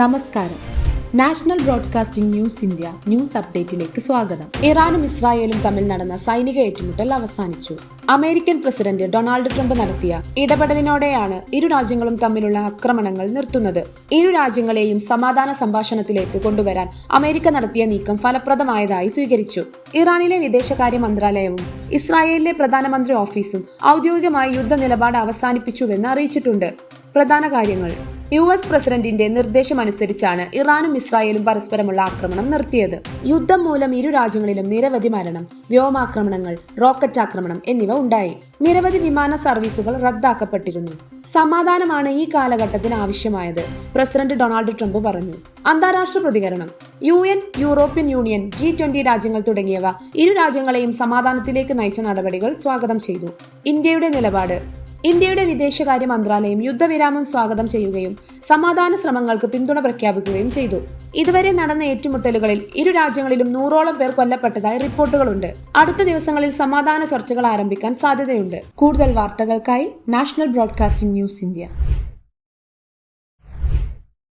നമസ്കാരം. National broadcasting news India news അപ്ഡേറ്റിലേക്ക് സ്വാഗതം. ഇറാനും ഇസ്രായേലും തമ്മിൽ നടന്ന സൈനിക ഏറ്റുമുട്ടൽ അവസാനിച്ചു. അമേരിക്കൻ പ്രസിഡന്റ് ഡൊണാൾഡ് ട്രംപ് നടത്തിയ ഇടപെടലിനോടെയാണ് ഇരു രാജ്യങ്ങളും തമ്മിലുള്ള ആക്രമണങ്ങൾ നിർത്തുന്നത്. ഇരു രാജ്യങ്ങളെയും സമാധാന സംഭാഷണത്തിലേക്ക് കൊണ്ടുവരാൻ അമേരിക്ക നടത്തിയ നീക്കം ഫലപ്രദമായതായി സ്വീകരിച്ചു. ഇറാനിലെ വിദേശകാര്യ മന്ത്രാലയവും ഇസ്രായേലിലെ പ്രധാനമന്ത്രി ഓഫീസും ഔദ്യോഗികമായി യുദ്ധ നിലപാട് അവസാനിപ്പിച്ചുവെന്ന് അറിയിച്ചിട്ടുണ്ട്. പ്രധാന കാര്യങ്ങൾ. യു എസ് പ്രസിഡന്റിന്റെ നിർദ്ദേശമനുസരിച്ചാണ് ഇറാനും ഇസ്രായേലും പരസ്പരമുള്ള ആക്രമണം നിർത്തിയത്. യുദ്ധം മൂലം ഇരു രാജ്യങ്ങളിലും നിരവധി മരണം വ്യോമാക്രമണങ്ങൾ റോക്കറ്റ് ആക്രമണം എന്നിവ ഉണ്ടായി. നിരവധി വിമാന സർവീസുകൾ റദ്ദാക്കപ്പെട്ടിരുന്നു. സമാധാനമാണ് ഈ കാലഘട്ടത്തിന് ആവശ്യമായത് പ്രസിഡന്റ് ഡൊണാൾഡ് ട്രംപ് പറഞ്ഞു. അന്താരാഷ്ട്ര പ്രതികരണം. U N European Union G twenty രാജ്യങ്ങൾ തുടങ്ങിയവ ഇരു രാജ്യങ്ങളെയും സമാധാനത്തിലേക്ക് നയിച്ച നടപടികൾ സ്വാഗതം ചെയ്തു. ഇന്ത്യയുടെ നിലപാട്. ഇന്ത്യയുടെ വിദേശകാര്യ മന്ത്രാലയം യുദ്ധവിരാമം സ്വാഗതം ചെയ്യുകയും സമാധാന ശ്രമങ്ങൾക്ക് പിന്തുണ പ്രഖ്യാപിക്കുകയും ചെയ്തു. ഇതുവരെ നടന്ന ഏറ്റുമുട്ടലുകളിൽ ഇരു രാജ്യങ്ങളിലും നൂറോളം പേർ കൊല്ലപ്പെട്ടതായി റിപ്പോർട്ടുകളുണ്ട്. അടുത്ത ദിവസങ്ങളിൽ സമാധാന ചർച്ചകൾ ആരംഭിക്കാൻ സാധ്യതയുണ്ട്. കൂടുതൽ വാർത്തകൾക്കായി നാഷണൽ ബ്രോഡ്കാസ്റ്റിംഗ് ന്യൂസ് ഇന്ത്യ.